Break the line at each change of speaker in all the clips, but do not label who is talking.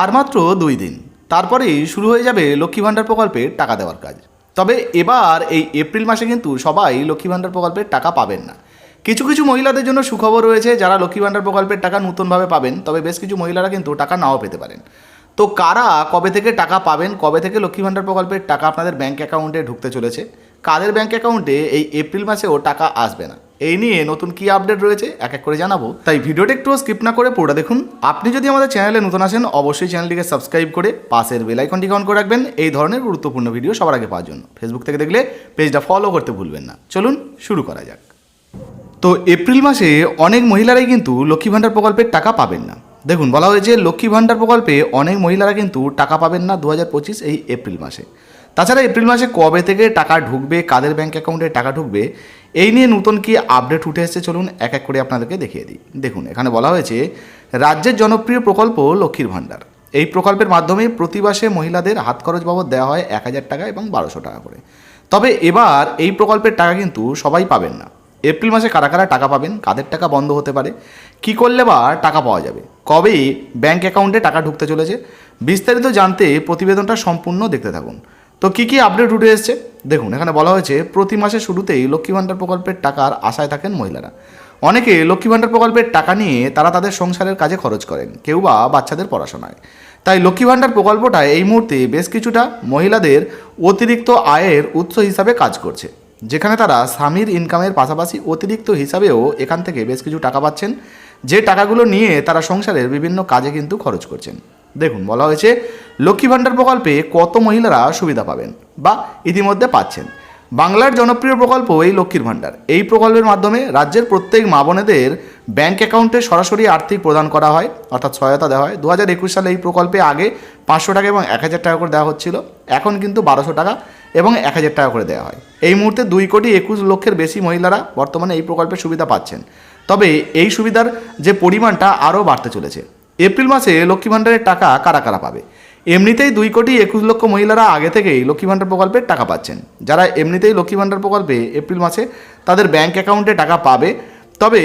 আর মাত্র দুই দিন। তারপরেই শুরু হয়ে যাবে লক্ষ্মী ভাণ্ডার প্রকল্পের টাকা দেওয়ার কাজ। তবে এবার এই এপ্রিল মাসে কিন্তু সবাই লক্ষ্মী ভাণ্ডার প্রকল্পের টাকা পাবেন না। কিছু কিছু মহিলাদের জন্য সুখবর রয়েছে, যারা লক্ষ্মী ভাণ্ডার প্রকল্পের টাকা নতুনভাবে পাবেন, তবে বেশ কিছু মহিলারা কিন্তু টাকা নাও পেতে পারেন। তো কারা, কবে থেকে টাকা পাবেন, কবে থেকে লক্ষ্মী ভাণ্ডার প্রকল্পের টাকা আপনাদের ব্যাঙ্ক অ্যাকাউন্টে ঢুকতে চলেছে, কাদের ব্যাঙ্ক অ্যাকাউন্টে এই এপ্রিল মাসেও টাকা আসবে না? এই নিয়ে নতুন কি আপডেট রয়েছে, এক এক করে জানাব। তাই ভিডিওটা একটু স্কিপ না করে পুরোটা দেখুন। আপনি যদি আমাদের চ্যানেলে নতুন আসেন, অবশ্যই চ্যানেলটিকে সাবস্ক্রাইব করে পাশের বেল আইকনটিকে অন করে রাখবেন। এই ধরনের গুরুত্বপূর্ণ ভিডিও সবার আগে পাওয়ার জন্য। ফেসবুক থেকে দেখলে পেজটা ফলো করতে ভুলবেন না। চলুন শুরু করা যাক। তো এপ্রিল মাসে অনেক মহিলারাই কিন্তু লক্ষ্মী ভাণ্ডার প্রকল্পের টাকা পাবেন না। দেখুন, বলা হয়েছে লক্ষ্মী ভাণ্ডার প্রকল্পে অনেক মহিলারা কিন্তু টাকা পাবেন না দু হাজার পঁচিশ এই এপ্রিল মাসে। তাছাড়া এপ্রিল মাসে কবে থেকে টাকা ঢুকবে, কাদের ব্যাঙ্ক অ্যাকাউন্টে টাকা ঢুকবে এই নিয়ে নতুন কি আপডেট উঠে এসেছে চলুন এক এক করে আপনাদেরকে দেখিয়ে দিই। দেখুন, এখানে বলা হয়েছে, রাজ্যের জনপ্রিয় প্রকল্প লক্ষ্মীর ভাণ্ডার। এই প্রকল্পের মাধ্যমে প্রতি মাসে মহিলাদের হাত খরচ বাবদ দেওয়া হয় এক হাজার টাকা এবং বারোশো টাকা করে। তবে এবার এই প্রকল্পের টাকা কিন্তু সবাই পাবেন না। এপ্রিল মাসে কারা কারা টাকা পাবেন, কাদের টাকা বন্ধ হতে পারে, কি করলে বা টাকা পাওয়া যাবে কবেই ব্যাংক অ্যাকাউন্টে টাকা ঢুকতে চলেছে, বিস্তারিত জানতে প্রতিবেদনটা সম্পূর্ণ দেখতে থাকুন। তো কী কী আপডেট উঠে এসছে? দেখুন, এখানে বলা হয়েছে, প্রতি মাসের শুরুতেই লক্ষ্মী ভাণ্ডার প্রকল্পের টাকার আশায় থাকেন মহিলারা। অনেকে লক্ষ্মী ভাণ্ডার প্রকল্পের টাকা নিয়ে তারা তাদের সংসারের কাজে খরচ করেন, কেউ বা বাচ্চাদের পড়াশোনায়। তাই লক্ষ্মী ভাণ্ডার প্রকল্পটায় এই মুহূর্তে বেশ কিছুটা মহিলাদের অতিরিক্ত আয়ের উৎস হিসাবে কাজ করছে, যেখানে তারা স্বামীর ইনকামের পাশাপাশি অতিরিক্ত হিসাবেও এখান থেকে বেশ কিছু টাকা পাচ্ছেন, যে টাকাগুলো নিয়ে তারা সংসারের বিভিন্ন কাজে কিন্তু খরচ করছেন। দেখুন, বলা হয়েছে, লক্ষ্মী ভাণ্ডার প্রকল্পে কত মহিলারা সুবিধা পাবেন বা ইতিমধ্যে পাচ্ছেন। বাংলার জনপ্রিয় প্রকল্প এই লক্ষ্মীর ভাণ্ডার। এই প্রকল্পের মাধ্যমে রাজ্যের প্রত্যেক মা বোনেদের ব্যাঙ্ক অ্যাকাউন্টে সরাসরি আর্থিক প্রদান করা হয়, অর্থাৎ সহায়তা দেওয়া হয়। দু একুশ সালে এই প্রকল্পে আগে পাঁচশো টাকা এবং এক হাজার টাকা করে দেওয়া হচ্ছিল, এখন কিন্তু বারোশো টাকা এবং এক হাজার টাকা করে দেওয়া হয়। এই মুহূর্তে দুই কোটি একুশ লক্ষের বেশি মহিলারা বর্তমানে এই প্রকল্পের সুবিধা পাচ্ছেন। তবে এই সুবিধার যে পরিমাণটা আরও বাড়তে চলেছে। এপ্রিল মাসে লক্ষ্মী ভাণ্ডারের টাকা কারা কারা পাবে? এমনিতেই দুই কোটি একুশ লক্ষ মহিলারা আগে থেকেই লক্ষ্মী ভাণ্ডার প্রকল্পের টাকা পাচ্ছেন। যারা এমনিতেই লক্ষ্মী ভাণ্ডার প্রকল্পে এপ্রিল মাসে তাদের ব্যাংক অ্যাকাউন্টে টাকা পাবে। তবে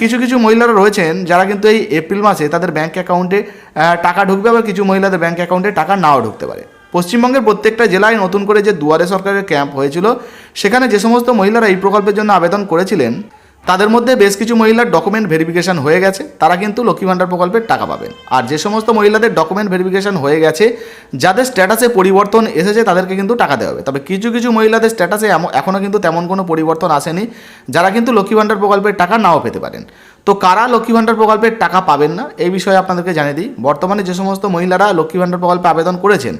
কিছু কিছু মহিলারা রয়েছেন যারা কিন্তু এই এপ্রিল মাসে তাদের ব্যাঙ্ক অ্যাকাউন্টে টাকা ঢুকবে আবার কিছু মহিলাদের ব্যাঙ্ক অ্যাকাউন্টে টাকা নাও ঢুকতে পারে। পশ্চিমবঙ্গের প্রত্যেকটা জেলায় নতুন করে যে দুয়ারে সরকারের ক্যাম্প হয়েছিল, সেখানে যে সমস্ত মহিলারা এই প্রকল্পের জন্য আবেদন করেছিলেন তাদের মধ্যে বেশ কিছু মহিলার ডকুমেন্ট ভেরিফিকেশন হয়ে গেছে, তারা কিন্তু লক্ষ্মী ভাণ্ডার প্রকল্পের টাকা পাবেন। আর যে সমস্ত মহিলাদের ডকুমেন্ট ভেরিফিকেশন হয়ে গেছে, যাদের স্ট্যাটাসে পরিবর্তন এসেছে, তাদেরকে কিন্তু টাকা দেওয়া হবে। তবে কিছু কিছু মহিলাদের স্ট্যাটাসে এখনও কিন্তু তেমন কোনো পরিবর্তন আসেনি, যারা কিন্তু লক্ষ্মী ভাণ্ডার প্রকল্পের টাকা নাও পেতে পারেন। তো কারা লক্ষ্মী ভাণ্ডার প্রকল্পের টাকা পাবেন না, এই বিষয়ে আপনাদেরকে জানিয়ে দিই। বর্তমানে যে সমস্ত মহিলারা লক্ষ্মী ভাণ্ডার প্রকল্পে আবেদন করেছেন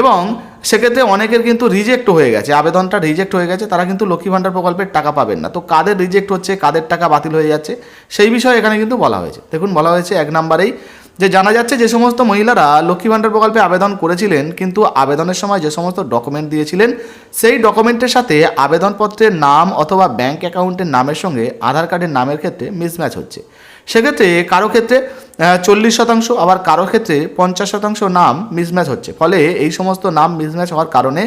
এবং সেক্ষেত্রে অনেকের কিন্তু রিজেক্ট হয়ে গেছে, আবেদনটা রিজেক্ট হয়ে গেছে, তারা কিন্তু লক্ষ্মী ভাণ্ডার প্রকল্পের টাকা পাবেন না। তো কাদের রিজেক্ট হচ্ছে, কাদের টাকা বাতিল হয়ে যাচ্ছে, সেই বিষয়ে এখানে কিন্তু বলা হয়েছে। দেখুন, বলা হয়েছে এক নম্বরেই যে জানা যাচ্ছে যে সমস্ত মহিলারা লক্ষ্মী ভাণ্ডার প্রকল্পে আবেদন করেছিলেন, কিন্তু আবেদনের সময় যে সমস্ত ডকুমেন্ট দিয়েছিলেন, সেই ডকুমেন্টের সাথে আবেদনপত্রের নাম অথবা ব্যাংক অ্যাকাউন্টের নামের সঙ্গে আধার কার্ডের নামের ক্ষেত্রে মিসম্যাচ হচ্ছে। সেক্ষেত্রে কারও ক্ষেত্রে চল্লিশ শতাংশ, আবার কারও ক্ষেত্রে পঞ্চাশ শতাংশ নাম মিসম্যাচ হচ্ছে। ফলে এই সমস্ত নাম মিসম্যাচ হওয়ার কারণে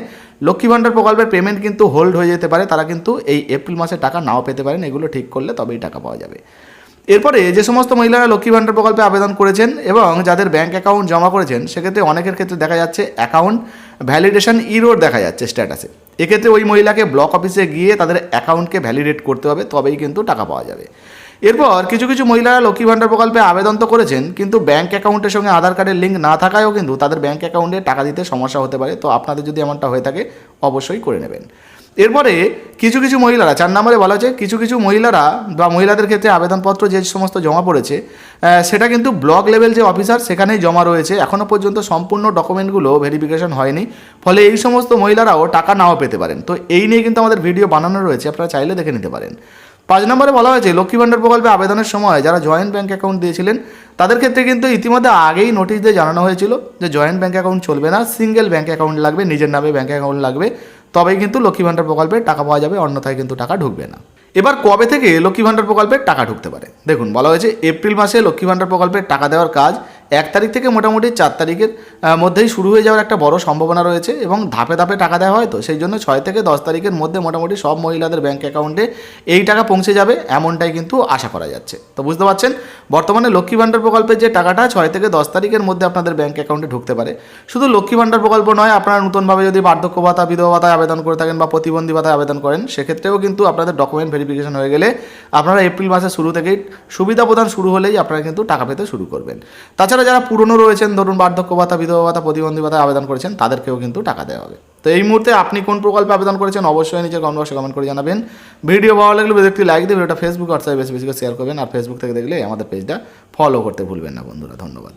লক্ষ্মী ভাণ্ডার প্রকল্পের পেমেন্ট কিন্তু হোল্ড হয়ে যেতে পারে, তারা কিন্তু এই এপ্রিল মাসে টাকা নাও পেতে পারেন, এগুলো ঠিক করলে তবেই টাকা পাওয়া যাবে। এরপরে যে সমস্ত মহিলারা লক্ষ্মী ভাণ্ডার প্রকল্পে আবেদন করেছেন এবং যাদের ব্যাংক অ্যাকাউন্ট জমা করেছেন, সেক্ষেত্রে অনেকের ক্ষেত্রে দেখা যাচ্ছে অ্যাকাউন্ট ভ্যালিডেশন ইরোর দেখা যাচ্ছে স্ট্যাটাসে এক্ষেত্রে ওই মহিলাকে ব্লক অফিসে গিয়ে তাদের অ্যাকাউন্টকে ভ্যালিডেট করতে হবে, তবেই কিন্তু টাকা পাওয়া যাবে। এরপর কিছু কিছু মহিলারা লক্ষ্মী ভাণ্ডার প্রকল্পে আবেদন তো করেছেন, কিন্তু ব্যাংক অ্যাকাউন্টের সঙ্গে আধার কার্ডের লিঙ্ক না থাকায়ও কিন্তু তাদের ব্যাংক অ্যাকাউন্টে টাকা দিতে সমস্যা হতে পারে। তো আপনাদের যদি এমনটা হয়ে থাকে, অবশ্যই করে নেবেন। এরপরে কিছু কিছু মহিলারা, চার নম্বরে বলা হচ্ছে কিছু কিছু মহিলারা বা মহিলাদের ক্ষেত্রে আবেদনপত্র যে সমস্ত জমা পড়েছে সেটা কিন্তু ব্লক লেভেল যে অফিসার সেখানেই জমা রয়েছে। এখনও পর্যন্ত সম্পূর্ণ ডকুমেন্টগুলো ভেরিফিকেশন হয়নি। ফলে এই সমস্ত মহিলারাও টাকা নাও পেতে পারেন। তো এই নিয়ে কিন্তু আমাদের ভিডিও বানানো রয়েছে, আপনারা চাইলে দেখে নিতে পারেন। পাঁচ নম্বরে বলা হয়েছে, লক্ষ্মী ভাণ্ডার প্রকল্পে আবেদনের সময় যারা জয়েন্ট ব্যাঙ্ক অ্যাকাউন্ট দিয়েছিলেন, তাদের ক্ষেত্রে কিন্তু ইতিমধ্যে আগেই নোটিশ দিয়ে জানানো হয়েছিল যে জয়েন্ট ব্যাঙ্ক অ্যাকাউন্ট চলবে না সিঙ্গেল ব্যাঙ্ক অ্যাকাউন্ট লাগবে, নিজের নামে ব্যাঙ্ক অ্যাকাউন্ট লাগবে। তবেই কিন্তু লক্ষ্মী ভাণ্ডার প্রকল্পে টাকা পাওয়া যাবে, অন্যথায় কিন্তু টাকা ঢুকবে না। এবার কবে থেকে লক্ষ্মী ভাণ্ডার প্রকল্পে টাকা ঢুকতে পারে? দেখুন, বলা হয়েছে এপ্রিল মাসে লক্ষ্মী ভাণ্ডার প্রকল্পে টাকা দেওয়ার কাজ এক তারিখ থেকে মোটামুটি চার তারিখের মধ্যেই শুরু হয়ে যাওয়ার একটা বড় সম্ভাবনা রয়েছে এবং ধাপে ধাপে টাকা দেওয়া হয় তো, সেই জন্য ছয় থেকে দশ তারিখের মধ্যে মোটামুটি সব মহিলাদের ব্যাঙ্ক অ্যাকাউন্টে এই টাকা পৌঁছে যাবে, এমনটাই কিন্তু আশা করা যাচ্ছে। তো বুঝতে পারছেন? বর্তমানে লক্ষ্মী ভাণ্ডার প্রকল্পের যে টাকাটা ছয় থেকে দশ তারিখের মধ্যে আপনাদের ব্যাঙ্ক অ্যাকাউন্টে ঢুকতে পারে। শুধু লক্ষ্মী ভাণ্ডার প্রকল্প নয়, আপনারা নতুনভাবে যদি বার্ধক্য ভাতা, বিধবা ভাতায় আবেদন করে থাকেন বা প্রতিবন্ধী ভাতায় আবেদন করেন, সেক্ষেত্রেও কিন্তু আপনাদের ডকুমেন্ট ভেরিফিকেশন হয়ে গেলে আপনারা এপ্রিল মাসের শুরু থেকেই সুবিধা প্রদান শুরু হলেই আপনারা কিন্তু টাকা পেতে শুরু করবেন। তাছাড়া যারা পুরনো রয়েছেন, ধরুন বার্ধক্য ভাতা, বিধবা ভাতা, প্রতিবন্ধী ভাতা আবেদন করেছেন, তাদেরকেও কিন্তু টাকা দেওয়া হবে। তো এই মুহূর্তে আপনি কোন প্রকল্পে আবেদন করেছেন অবশ্যই নিজের কমেন্ট বক্সে কমেন্ট করে জানাবেন। ভিডিও ভালো লাগলে দেখতে একটি লাইক দেবেন, ভিডিওটা ফেসবুক হোয়াটসঅ্যাপে বেশি বেশি করে শেয়ার করবেন, আর ফেসবুক থেকে দেখলে আমাদের পেজটা ফলো করতে ভুলবেন না বন্ধুরা, ধন্যবাদ।